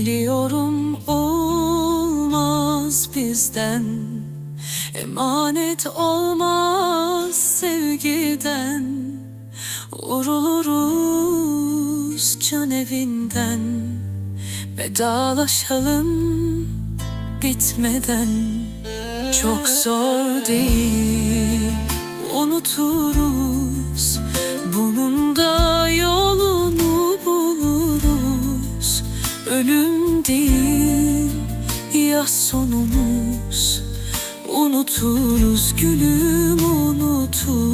Biliyorum olmaz bizden. Emanet olmaz sevgiden. Vuruluruz can evinden. Vedalaşalım bitmeden. Çok zor değil unuturuz Bunun değil ya sonumuz. Unuturuz gülüm unuturuz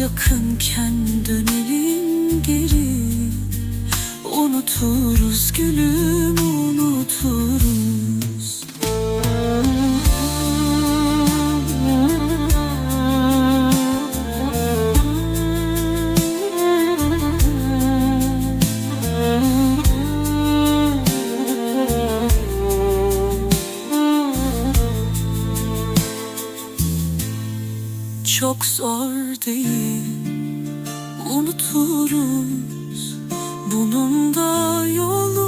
yakınken dönelim geri. Unuturuz gülüm Çok zor değil. Unuturuz. Bunun da yolu